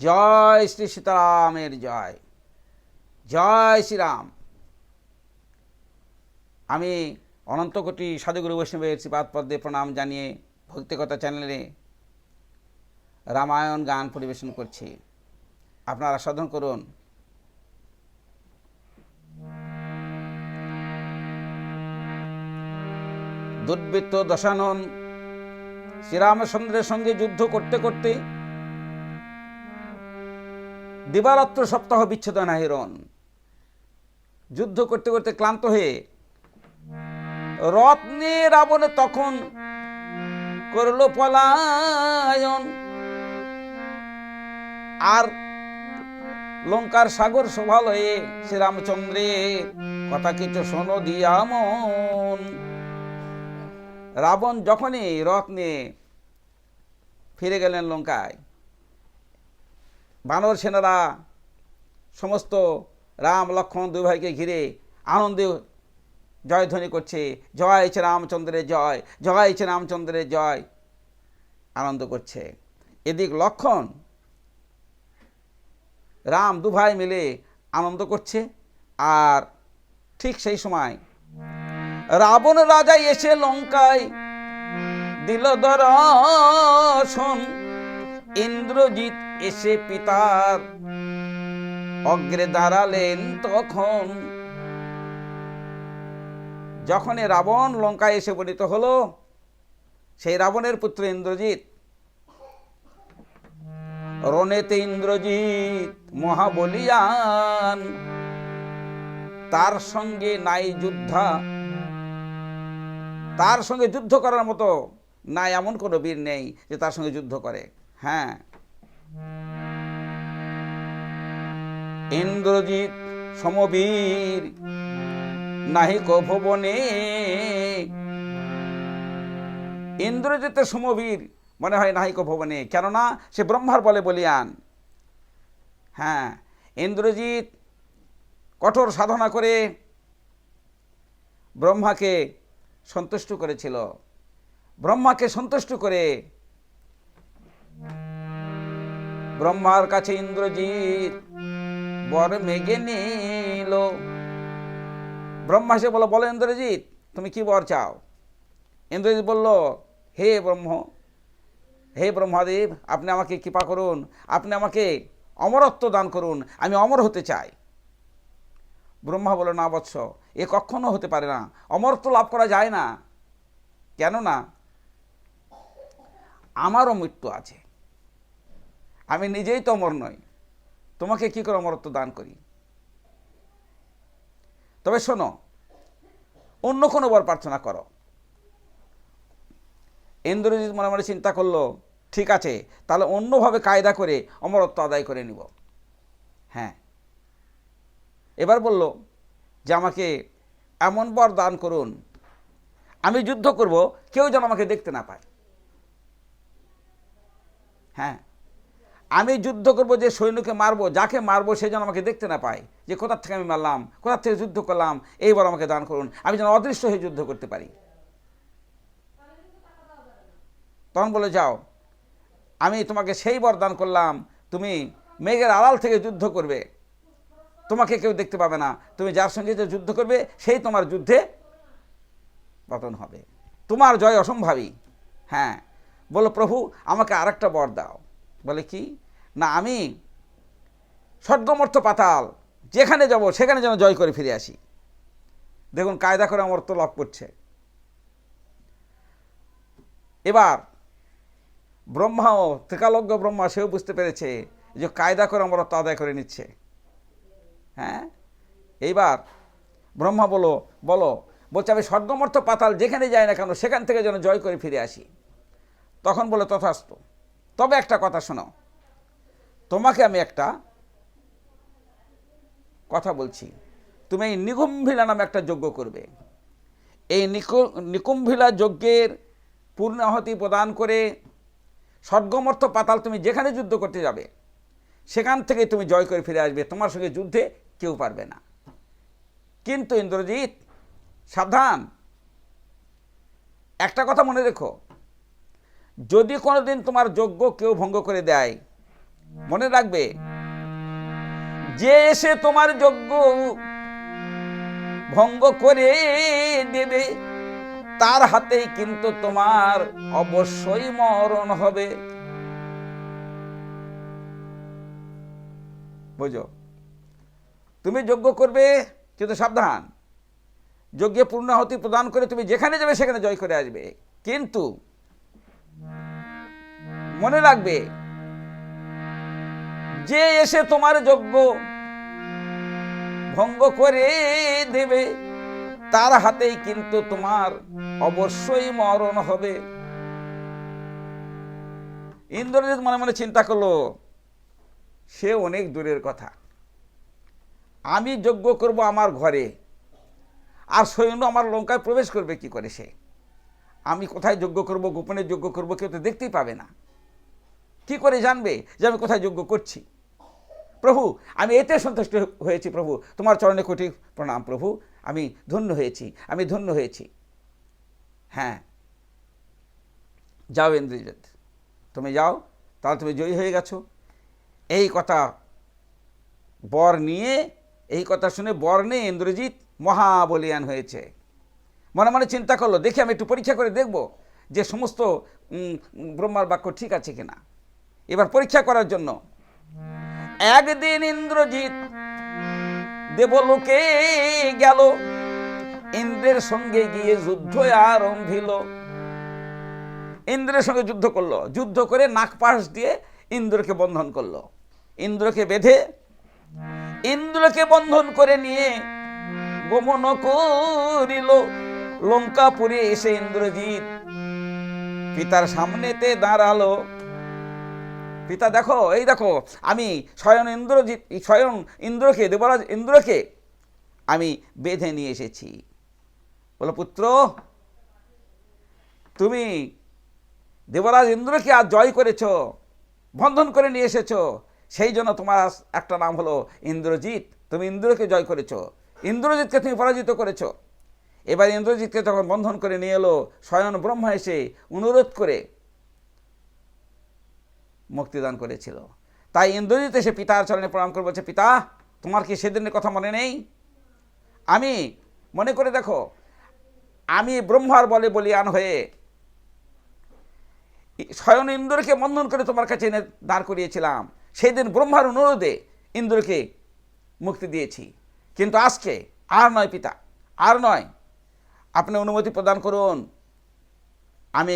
জয় শ্রী সীতারামের জয়। জয় শ্রীরাম। আমি অনন্ত কোটি সাধুগুরু বৈষ্ণবের শ্রীপাদ পদ্মে প্রণাম জানিয়ে ভক্তিকতা চ্যানেলে রামায়ণ গান পরিবেশন করছি। আপনারা সাধন করুন। দুর্বৃত্ত দশানন শ্রীরামচন্দ্রের সঙ্গে যুদ্ধ করতে করতে দিবারাত্র সপ্তাহ বিচ্ছেদ নাহিরন। যুদ্ধ করতে করতে ক্লান্ত হয়ে রত্নে রাবণে তখন করল পলায়ন। আর লঙ্কার সাগর শোভাল হয়ে শ্রীরামচন্দ্রের কথা কিছু শোনো দিয়া মন। রাবণ যখনই রত্নে ফিরে গেলেন লঙ্কায় বানর সেনারা সমস্ত রাম, লক্ষ্মণ দুই ভাইকে ঘিরে আনন্দে জয়ধ্বনি করছে। জয় হচ্ছে রামচন্দ্রের জয় জয় হচ্ছে রামচন্দ্রের জয়। আনন্দ করছে। এদিক লক্ষণ রাম দু ভাই মিলে আনন্দ করছে। আর ঠিক সেই সময় রাবণ রাজা এসে লঙ্কায় দিল দর্শন। ইন্দ্রজিৎ এসে পিতার অগ্রে দাঁড়ালেন তখন। যখনই রাবণ লঙ্কায় এসে উপনীত হলো, সেই রাবণের পুত্র ইন্দ্রজিৎ, রণেতে ইন্দ্রজিৎ মহাবলিয়ান, তার সঙ্গে নাই যুদ্ধা, তার সঙ্গে যুদ্ধ করার মতো নাই এমন কোনো বীর নেই যে তার সঙ্গে যুদ্ধ করে। হ্যাঁ ইন্দ্রজিৎ সমবীর, নাহিক ভবনে। ইন্দ্রজিতের সমবীর মনে হয় নাহিক ভবনে, কেননা সে ব্রহ্মার বলে বলিয়ান। হ্যাঁ ইন্দ্রজিৎ কঠোর সাধনা করে ব্রহ্মাকে সন্তুষ্ট করেছিল। ব্রহ্মাকে সন্তুষ্ট করে ব্রহ্মার কাছে ইন্দ্রজিৎ বর মেঘে নিল। ব্রহ্মা বলো বলো ইন্দ্রজিৎ, তুমি কি বর চাও? ইন্দ্রজিৎ বলল, হে ব্রহ্ম, হে ব্রহ্মাদেব, আপনি আমাকে কৃপা করুন, আপনি আমাকে অমরত্ব দান করুন, আমি অমর হতে চাই। ব্রহ্মা বলল, না বৎস, এ কখনো হতে পারে না, অমরত্ব লাভ করা যায় না। কেন না? আমারও মৃত্যু আছে। আমি নিজেই তো অমর নই। তোমাকে কি করে অমরত্ব দান করি? তবে শোনো, অন্য কোনো বর প্রার্থনা করো। ইন্দ্রজিৎ মনে মনে চিন্তা করল, ঠিক আছে, তাহলে অন্যভাবে কায়দা করে অমরত্ব আদায় করে নিব। হ্যাঁ। এবার বলল যে আমাকে এমন বর দান করুন, আমি যুদ্ধ করব, কেউ যেন আমাকে দেখতে না পায়। হ্যাঁ। আমি যুদ্ধ করব, যে সৈন্যকে মারবো, যাকে মারবো সে যেন আমাকে দেখতে না পায়, যে কোথার থেকে আমি মারলাম, কোথার থেকে যুদ্ধ করলাম, এইবার আমাকে দান করুন। আমি যেন অদৃশ্য হয়ে যুদ্ধ করতে পারি। তখন বলে, যাও, আমি তোমাকে সেই বর দান করলাম, তুমি মেঘের আড়াল থেকে যুদ্ধ করবে। তোমাকে কেউ দেখতে পাবে না। তুমি যার সঙ্গে যে যুদ্ধ করবে, সেই তোমার যুদ্ধে পতন হবে। তোমার জয় অসম্ভাবী। হ্যাঁ বলো, প্রভু, আমাকে আরেকটা বর দাও। বলে কি? না, আমি স্বর্গমর্থ পাতাল, যেখানে যাব সেখানে যেন জয় করে ফিরে আসি। দেখুন, কায়দা করে অমরত্ব লাভ করছে। এবার ব্রহ্মাও ত্রিকালজ্ঞ ব্রহ্মা সেও বুঝতে পেরেছে যে কায়দা করে অমরত্ব আদায় করে নিচ্ছে। হ্যাঁ? এইবার ব্রহ্মা বলো বলো, বলছে, আমি স্বর্গমর্থ পাতাল যেখানে যাই না কেন, সেখান থেকে যেন জয় করে ফিরে আসি। তখন বলে, তথাস্ত। তবে একটা কথা শোনো। তোমাকে আমি একটা কথা বলছি। তুমি এই নিকুম্ভিলা নামে একটা যজ্ঞ করবে। এই নিকু- নিকুম্ভিলা যজ্ঞের পূর্ণাহতি প্রদান করে স্বর্গমর্থ পাতাল তুমি যেখানে যুদ্ধ করতে যাবে, সেখান থেকে তুমি জয় করে ফিরে আসবে। তোমার সঙ্গে যুদ্ধে কেউ পারবে না। কিন্তু ইন্দ্রজিৎ, সাবধান। একটা কথা মনে রেখো। যদি কোনোদিন তোমার যজ্ঞ কেউ ভঙ্গ করে দেয়, মনে রাখবে? যে এসে তোমার যজ্ঞ ভঙ্গ করে দেবে, তার হাতেই কিন্তু তোমার অবশ্যই মরণ হবে। বুঝো? তুমি যজ্ঞ করবে কিন্তু সাবধান। যজ্ঞে পূর্ণাহতি প্রদান করে তুমি যেখানে যাবে সেখানে জয় করে আসবে। কিন্তু মনে রাখবে, যে এসে তোমার যজ্ঞ ভঙ্গ করে দেবে, তার হাতেই কিন্তু তোমার অবশ্যই মরণ হবে। ইন্দ্রজিৎ মনে মনে চিন্তা করল, সে অনেক দূরের কথা। আমি যজ্ঞ করব আমার ঘরে, আর সৈন্য আমার লঙ্কায় প্রবেশ করবে, কি করে সে? আমি কোথায় যজ্ঞ করব, গোপনে যজ্ঞ করব, কেউ তো দেখতেই পাবে না। কি করে জানবে যে আমি কোথায় যোগ্য করছি? প্রভু, আমি এতে সন্তুষ্ট হয়েছি প্রভু। তোমার চরণে কোটি প্রণাম প্রভু। আমি ধন্য হয়েছি, আমি ধন্য হয়েছি। হ্যাঁ। যাও ইন্দ্রজিৎ। তুমি যাও, তাহলে তুমি জয়ী হয়ে গেছো। এই কথা বর নিয়ে, এই কথা শুনে বর নিয়ে ইন্দ্রজিৎ মহাবলিয়ান হয়েছে। মনে মনে চিন্তা করল, দেখি আমি একটু পরীক্ষা করে দেখব যে সমস্ত ব্রহ্মার বাক্য ঠিক আছে কিনা। এবার পরীক্ষা করার জন্য। একদিন ইন্দ্রজিৎ দেবলোকে গেল, ইন্দ্রের সঙ্গে গিয়ে যুদ্ধ আরম্ভিল। ইন্দ্রের সঙ্গে যুদ্ধ করল, যুদ্ধ করে নাকপাশ দিয়ে ইন্দ্রকে বন্ধন করল। ইন্দ্রকে বেঁধে, ইন্দ্রকে বন্ধন করে নিয়ে গমন করিল। লঙ্কাপুরে এসে ইন্দ্রজিৎ পিতার সামনেতে দাঁড়াল। পিতা দেখো, এই দেখো, আমি স্বয়ং ইন্দ্রজিৎ স্বয়ং ইন্দ্রকে, দেবরাজ ইন্দ্রকে আমি বেঁধে নিয়ে এসেছি। বলো, পুত্র, তুমি দেবরাজ ইন্দ্রকে আজ জয় করেছ, বন্ধন করে নিয়ে এসেছ, সেই জন্য তোমার একটা নাম হলো ইন্দ্রজিৎ। তুমি ইন্দ্রকে জয় করেছ, ইন্দ্রজিৎকে তুমি পরাজিত করেছ। এবার ইন্দ্রজিৎকে যখন বন্ধন করে নিয়ে এলো, স্বয়ং ব্রহ্মা এসে অনুরোধ করে মুক্তিদান করেছিল। তাই ইন্দ্রজিৎ এসে পিতার চরণে প্রণাম করে বলছে, পিতা, তোমার কি সেদিনের কথা মনে নেই? আমি মনে করে দেখো, আমি ব্রহ্মার বলে বলিয়ান হয়ে স্বয়ং ইন্দ্রকে বন্ধন করে তোমার কাছে এনে দাঁড় করিয়েছিলাম। সেই দিন ব্রহ্মার অনুরোধে ইন্দ্রকে মুক্তি দিয়েছি। কিন্তু আজকে আর নয় পিতা, আর নয়। আপনি অনুমতি প্রদান করুন, আমি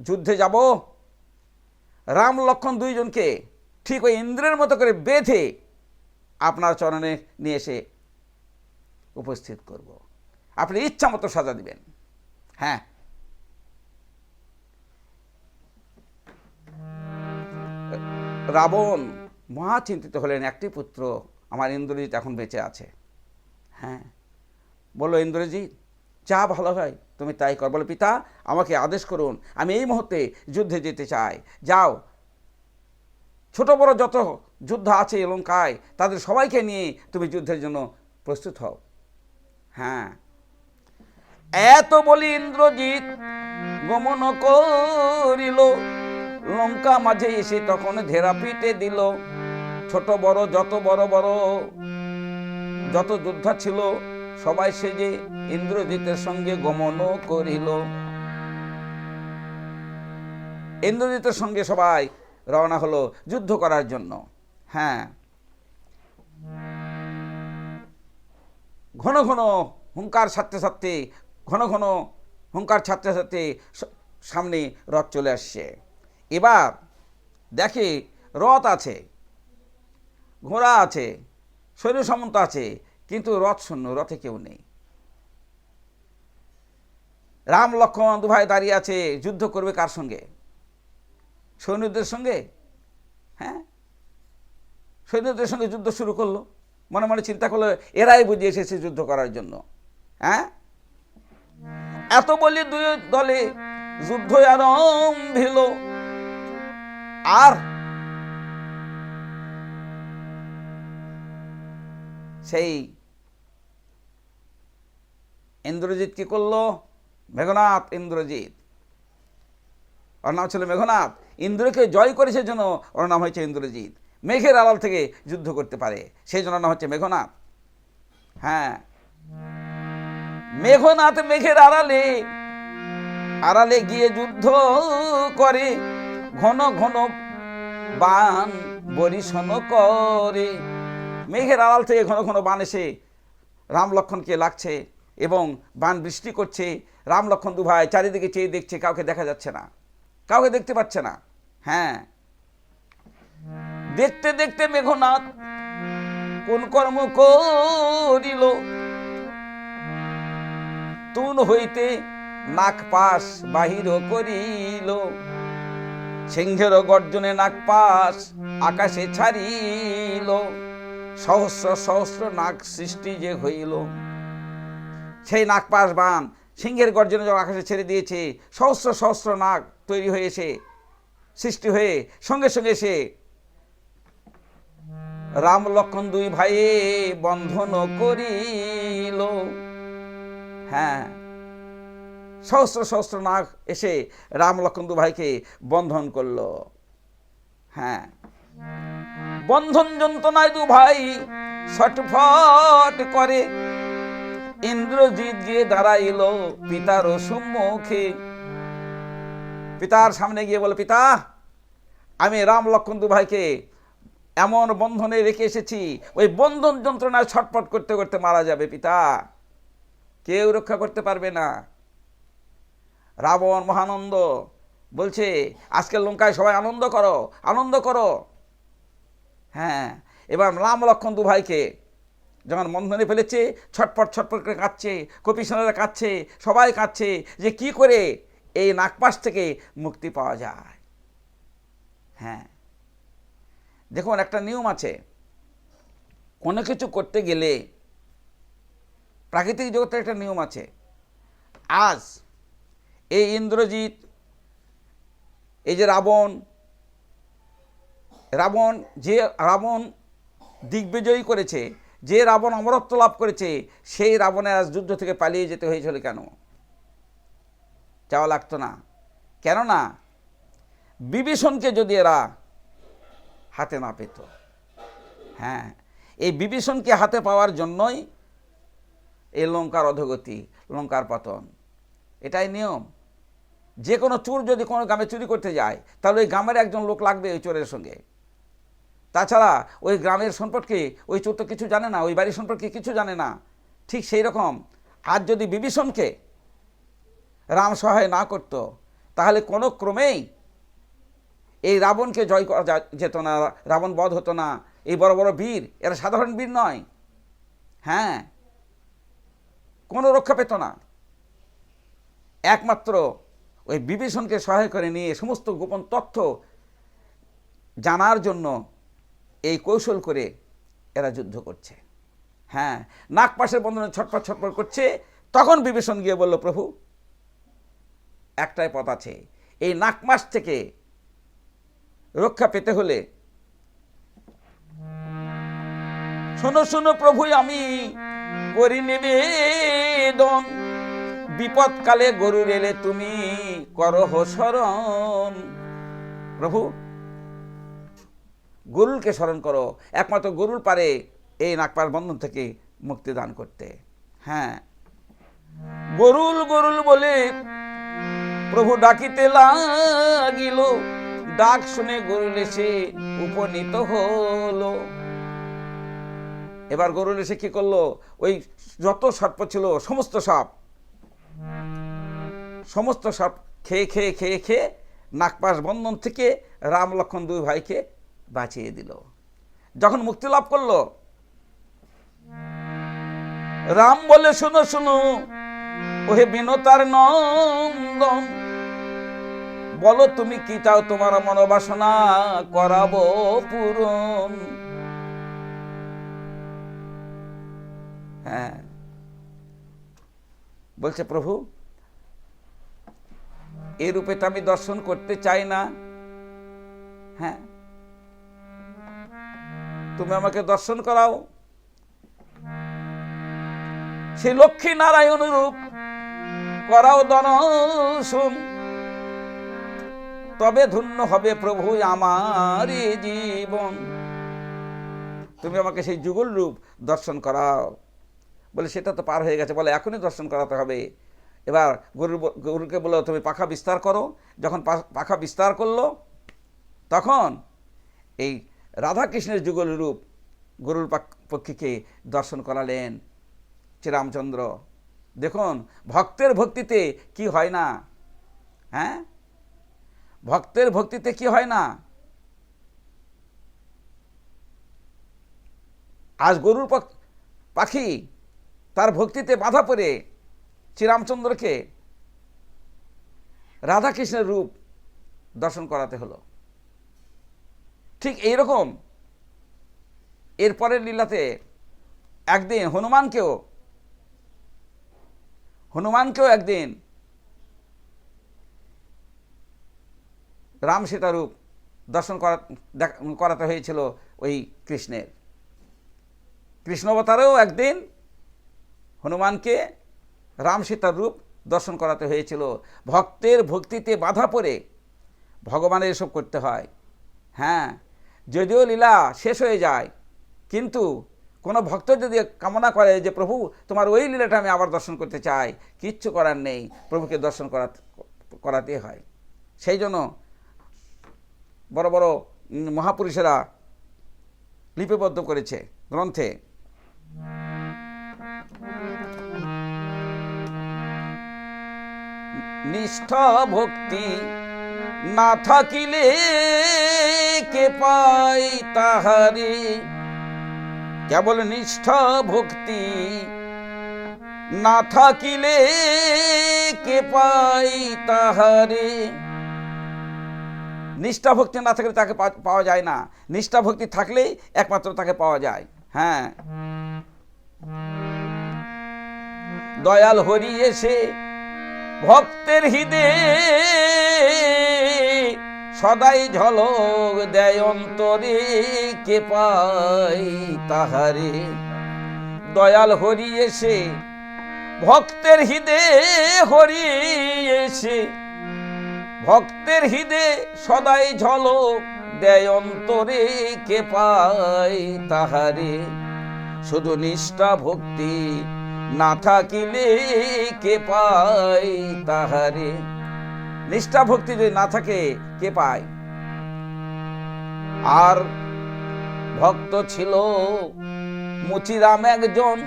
যুদ্ধে যাব। রাম লক্ষণ দুইজনকে ঠিক ওই ইন্দ্রের মতো করে বেঁধে আপনার চরণে নিয়ে এসে উপস্থিত করব। আপনি ইচ্ছা মতো সাজা দিবেন। হ্যাঁ। রাবণ মহা চিন্তিত হলেন, একটি পুত্র আমার ইন্দ্রজিৎ এখন বেঁচে আছে। হ্যাঁ। বলল, ইন্দ্রজিৎ যা ভালো হয় তুমি তাই কর। বলে, পিতা, আমাকে আদেশ করুন, আমি এই মুহূর্তে যুদ্ধে যেতে চাই। যাও। ছোট বড় যত যুদ্ধ আছে লঙ্কায়, তাদের সবাইকে নিয়ে তুমি যুদ্ধের জন্য প্রস্তুত হও। হ্যাঁ। এত বলি ইন্দ্রজিৎ গমন করিল, লঙ্কা মাঝে এসে তখন ধেরা পিটে দিল। ছোট বড়, যত বড় বড়, যত যোদ্ধা ছিল সবাই সেজে ইন্দ্রজিতের সঙ্গে গমন করিল। ইন্দ্রজিতের সঙ্গে সবাই রওনা হলো যুদ্ধ করার জন্য। হ্যাঁ। ঘন ঘন হুঙ্কার ছাড়তে ছাড়তে, ঘন ঘন হুঙ্কার ছাড়তে ছাড়তে সামনে রথ চলে আসছে। এবার দেখে রথ আছে, ঘোড়া আছে, সৈন্য সামন্ত আছে কিন্তু রথ শূন্য, রথে কেউ নেই। রাম, লক্ষ্মণ দুভাই দাঁড়িয়ে আছে, যুদ্ধ করবে কার সঙ্গে? সৈন্যদের সঙ্গে? হ্যাঁ? সৈন্যদের সঙ্গে যুদ্ধ শুরু করল। মনে মনে চিন্তা করল, এরাই বুঝে এসেছে যুদ্ধ করার জন্য। হ্যাঁ? এত বলি দুই দলে যুদ্ধ আরম্ভিল আর সেই ইন্দ্রজিৎ কি করল? মেঘনাথ, ইন্দ্রজিৎ। ওর নাম ছিল মেঘনাথ। ইন্দ্রকে জয় করেছে জন্য ওর নাম হয়েছে ইন্দ্রজিৎ। মেঘের আড়াল থেকে যুদ্ধ করতে পারে। সেই জন্য নাম হচ্ছে মেঘনাথ। হ্যাঁ। মেঘনাথ মেঘের আড়ালে আড়ালে গিয়ে যুদ্ধ করে। ঘন ঘন বান বরিশন করে। মেঘের আড়াল থেকে ঘন ঘন বান এসে রাম লক্ষণকে লাগছে এবং বান বৃষ্টি করছে। রাম লক্ষণ দু ভাই চারিদিকে চেয়ে দেখছে, কাউকে দেখা যাচ্ছে না, কাউকে দেখতে পাচ্ছে না। হ্যাঁ। দেখতে দেখতে মেঘনাথ কোন কর্ম করিল? তুন হইতে নাক পাশ বাহির করিল। সিংহের গর্জনে নাক পাশ আকাশে ছাড়িল। সহস্র সহস্র নাক সৃষ্টি যে হইল। সেই নাক পাশ বান সিংহের গর্জনে যখন আকাশে ছেড়ে দিয়েছে। সহস্র সহস্র নাক তৈরি হয়েছে সৃষ্টি হয়ে সঙ্গে সঙ্গে সে রাম লক্ষণ দুই ভাইয়ে বন্ধন করিল। হ্যাঁ সহস্র সহস্র নাগ এসে রাম লক্ষণ দু ভাইকে বন্ধন করল। হ্যাঁ বন্ধন যন্ত্রণায় দু ভাই ছটফট করে। ইন্দ্রজিৎ গিয়ে দাঁড়াইল পিতার সম্মুখে পিতার সামনে গিয়ে বলে পিতা, আমি রাম লক্ষণ দু ভাইকে এমন বন্ধনে রেখে এসেছি, ওই বন্ধন যন্ত্রণায় ছটফট করতে করতে মারা যাবে, পিতা। কেউ রক্ষা করতে পারবে না। রাবণ মহানন্দ বলছে আজকে লঙ্কায় সবাই আনন্দ করো আনন্দ করো। হ্যাঁ। এবার রাম লক্ষণ দু ভাইকে যখন বন্ধনে ফেলেছে ছটপট ছটপট করে কাঁদছে কপিসনেরা কাঁদছে, সবাই কাঁদছে যে কি করে এই নাগপাশ থেকে মুক্তি পাওয়া যায়। হ্যাঁ। দেখুন, একটা নিয়ম আছে। কোনো কিছু করতে গেলে প্রাকৃতিক জগতের একটা নিয়ম আছে। আজ এই ইন্দ্রজিৎ, এই যে রাবণ রাবণ, যে রাবণ দিগ্বিজয়ী করেছে, যে রাবণ অমরত্ব লাভ করেছে, সেই রাবণের আজ যুদ্ধ থেকে পালিয়ে যেতে হয়েছিল কেন? যাওয়া লাগতো না। কেননা বিভীষণকে যদি এরা হাতে না পেত হ্যাঁ এই বিভীষণকে হাতে পাওয়ার জন্যই এই লঙ্কার অধগতি, লঙ্কার পতন। এটাই নিয়ম। যে কোনো চোর যদি কোনো গ্রামে চুরি করতে যায়, তাহলে ওই গ্রামের একজন লোক লাগবে ওই চোরের সঙ্গে। তাছাড়া ওই গ্রামের সম্পর্কে ওই চোর তো কিছু জানে না, ওই বাড়ির সম্পর্কে কিছু জানে না, ঠিক সেই রকম। আজ যদি বিভীষণকে রাম সহায় না করত, তাহলে কোনো ক্রমেই এই রাবণকে জয় করা যেত না, রাবণ বধ হতো না। এই বড় বড় বীর, এরা সাধারণ বীর নয়। হ্যাঁ কোনো রক্ষা পেত না। একমাত্র ওই বিভীষণকে সহায় করে নিয়ে সমস্ত গোপন তথ্য জানার জন্য এই কৌশল করে এরা যুদ্ধ করছে। হ্যাঁ নাগপাশের বন্ধনে ছটপট ছটপট করছে, তখন বিভীষণ গিয়ে বলল, প্রভু, একটাই পথ আছে। এই নাগমাস থেকে রক্ষা পেতে হলে শোনো শোনো, প্রভু, আমি করি নিবেদন। বিপদকালে গরুর এলে তুমি করহ স্মরণ প্রভু গরুলকে স্মরণ করো। একমাত্র গরুল পারে এই নাগপার বন্ধন থেকে মুক্তি দান করতে। হ্যাঁ। গরুল গরুল বলে, প্রভু ডাকিতে লাগিল। ডাক শুনে গরুল এসে উপনীত হলো। এবার গরুল এসে কি করল? ওই যত সর্প ছিল, সমস্ত সাপ সমস্ত সাপ খেয়ে খেয়ে খেয়ে খেয়ে নাগপাশ বন্ধন থেকে রাম লক্ষণ দুই ভাইকে বাঁচিয়ে দিল। যখন মুক্তি লাভ করল, রাম বলে, শুনো শুনো, ওহে বিনতার নন্দন, বলো তুমি কি চাও তোমার মনোবাসনা করাবো পূরণ? হ্যাঁ। বলছে, প্রভু এই রূপে তো আমি দর্শন করতে চাই না। হ্যাঁ। তুমি আমাকে দর্শন করাও। সেই লক্ষ্মী নারায়ণ রূপ করাও দর্শন তবে ধন্য হবে প্রভু আমার জীবন। তুমি আমাকে সেই যুগল রূপ দর্শন করাও। বলে সেটা তো পার হয়ে গেছে, বলে এখনই দর্শন করাতে হবে। এবার গরুর গরুকে বলল তুমি পাখা বিস্তার করো। যখন পাখা বিস্তার করল, তখন এই রাধাকৃষ্ণের যুগল রূপ গরুর পক্ষীকে দর্শন করালেন শ্রীরামচন্দ্র। দেখুন, ভক্তের ভক্তিতে কি হয় না? হ্যাঁ? ভক্তের ভক্তিতে কি হয় না? আজ গরুর পাখি তার ভক্তিতে বাধা পড়ে শ্রীরামচন্দ্রকে রাধাকৃষ্ণের রূপ দর্শন করাতে হলো। ঠিক এই রকম এরপরের লীলাতে একদিন হনুমানকেও হনুমানকেও একদিন রাম সীতারূপ দর্শন করা করাতে হয়েছিল ওই কৃষ্ণের। কৃষ্ণবতারেও একদিন হনুমানকে রাম সীতার রূপ দর্শন করাতে হয়েছিল। ভক্তের ভক্তিতে বাধা পড়ে ভগবানের এসব করতে হয়। হ্যাঁ যদিও লীলা শেষ হয়ে যায়, কিন্তু কোনো ভক্ত যদি কামনা করে যে, প্রভু, তোমার ওই লীলাটা আমি আবার দর্শন করতে চাই। কিচ্ছু করার নেই, প্রভুকে দর্শন করাতে করাতে হয়। সেই জন্য বড় বড় মহাপুরুষেরা লিপিবদ্ধ করেছে গ্রন্থে। নিষ্ঠ ভক্তি না থাকিলে কে পাই তাহারে? কেবল নিষ্ঠা ভক্তি না থাকিলে কে পাই তাহারে? নিষ্ঠা ভক্তি না থাকলে তাকে পাওয়া যায় না। নিষ্ঠা ভক্তি থাকলেই একমাত্র তাকে পাওয়া যায়। হ্যাঁ। দয়াল হরি এসে ভক্তের হৃদে সদাই ঝলক দেয় অন্তরে কে পাই তাহারে। দয়াল হরি এসে, ভক্তের হৃদে হরি এসে। ভক্তের হৃদে সদাই ঝলক দেয় অন্তরে কে পাই তাহারে। শুধু নিষ্ঠা ভক্তি না থাকিলে কে পাই তাহারে। নিষ্ঠা ভক্তি যদি না থাকে, কে পায়? আর ভক্ত ছিল মুচিরাম একজন।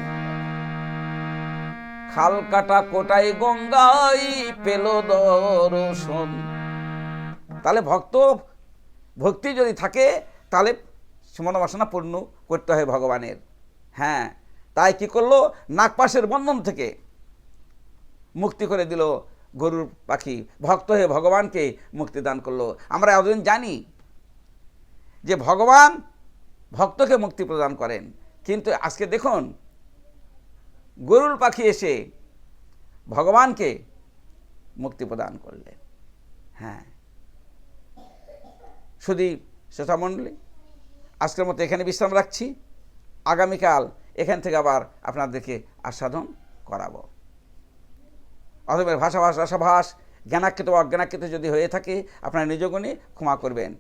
খাল কাটা কোটাই গঙ্গাই পেল দর্শন। তাহলে ভক্ত, ভক্তি যদি থাকে, তাহলে মনোবাসনা পূর্ণ করতে হয় ভগবানের। হ্যাঁ তাই কি করল? নাগপাশের বন্ধন থেকে মুক্তি করে দিল গরুর পাখি, ভক্ত হয়ে ভগবানকে মুক্তি দান করল। আমরা এতদিন জানি যে ভগবান ভক্তকে মুক্তি প্রদান করেন। কিন্তু আজকে দেখুন, গরুর পাখি এসে ভগবানকে মুক্তি প্রদান করলেন হ্যাঁ। শুধু শ্রোতামণ্ডলী আজকের মতো এখানে বিশ্রাম রাখছি। আগামীকাল এখান থেকে আবার আপনাদেরকে আস্বাদন করাবো। অথবা ভাষাভাষ রসভাষ জ্ঞানাকৃত অজ্ঞানাকৃত যদি হয়ে থাকে আপনারা নিজগুণে ক্ষমা করবেন।